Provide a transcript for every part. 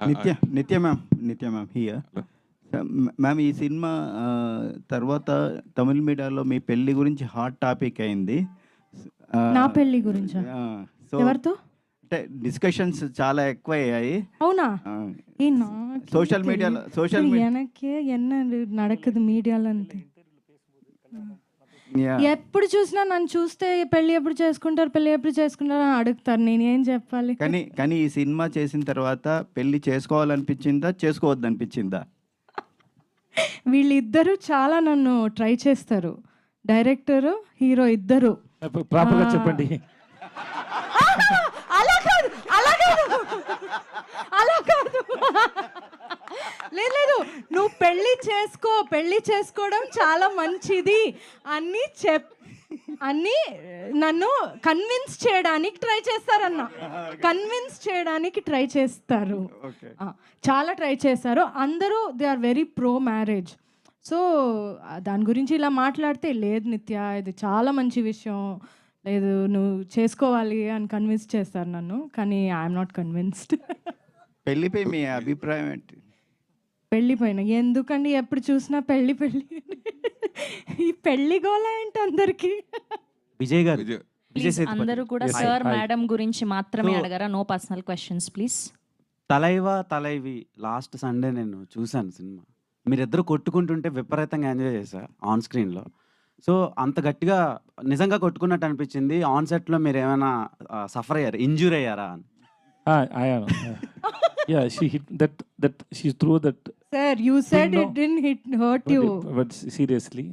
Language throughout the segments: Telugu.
Nitya Nitya ma'am Nitya ma'am here ma'am ఈ సినిమా ఆ, తర్వాత తమిళ మీడియాలో మీ పెళ్లి గురించి హాట్ టాపిక్ అయింది ఆ, నా పెళ్లి గురించా ఆ, సో ఎవరితో అంటే డిస్కషన్స్ చాలా ఎక్కువ అయ్యాయి అవునా ఆ, ఏ నాకు సోషల్ మీడియాలో సోషల్ இது మీడియా எனக்கு என்ன நடக்குது మీడియాలో అంతే ఎప్పుడు చూసినా నన్ను చూస్తే పెళ్ళి ఎప్పుడు చేసుకుంటారు పెళ్ళి ఎప్పుడు చేసుకుంటారు అని అడుగుతారు. నేను ఏం చెప్పాలి? కానీ కానీ ఈ సినిమా చేసిన తర్వాత పెళ్ళి చేసుకోవాలనిపించిందా చేసుకోవద్దనిపించిందా? వీళ్ళిద్దరూ చాలా నన్ను ట్రై చేస్తారు. డైరెక్టర్ హీరో ఇద్దరు. ప్రాపర్గా. చెప్పండి అలా కాదు అలా కాదు అలా కాదు లేదు లేదు. నువ్వు పెళ్ళి చేసుకో పెళ్ళి చేసుకోవడం చాలా మంచిది అని చెప్ అన్ని నన్ను కన్విన్స్ చేయడానికి ట్రై చేస్తారన్న. కన్విన్స్ చేయడానికి ట్రై చేస్తారు. చాలా ట్రై చేశారు. అందరూ they are very pro marriage. So దాని గురించి ఇలా మాట్లాడితే లేదు నిత్య ఇది చాలా మంచి విషయం. లేదు నువ్వు చేసుకోవాలి అని కన్విన్స్ చేస్తారు నన్ను కానీ ఐఎమ్ నాట్ కన్విన్స్డ్ పెళ్ళిపై మీ అభిప్రాయం ఏంటి? పెళ్ళిపోయిన ఎందుకండి ఎప్పుడు చూసినా పెళ్ళి పెళ్ళి? ఈ పెళ్ళి గోల ఏంటి అందరికి? విజయ్ గారు. విజయ్. విజయ్. అందరూ కూడా Yes, సార్ hi. మేడం గురించి మాత్రమే So- అడగరా? No personal questions please Thalaiva Thalaivi last Sunday నేను చూశాను సినిమా. మీరిద్దరు కొట్టుకుంటుంటే విపరీతంగా ఎంజాయ్ చేశా ఆన్ స్క్రీన్లో. సో అంత గట్టిగా నిజంగా కొట్టుకున్నట్టు అనిపించింది. ఆన్ సెట్లో మీరు ఏమైనా సఫర్ అయ్యారు? ఇంజూర్ అయ్యారా? అని ఆయన yeah she hit that that she through that sir you said. It didn't hit hurt you but seriously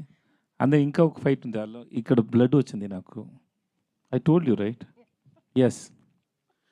అందులో ఇంకా ఒక ఫైట్ ఉంది దానిలో ఇక్కడ బ్లడ్ వచ్చింది నాకు. I told you right yes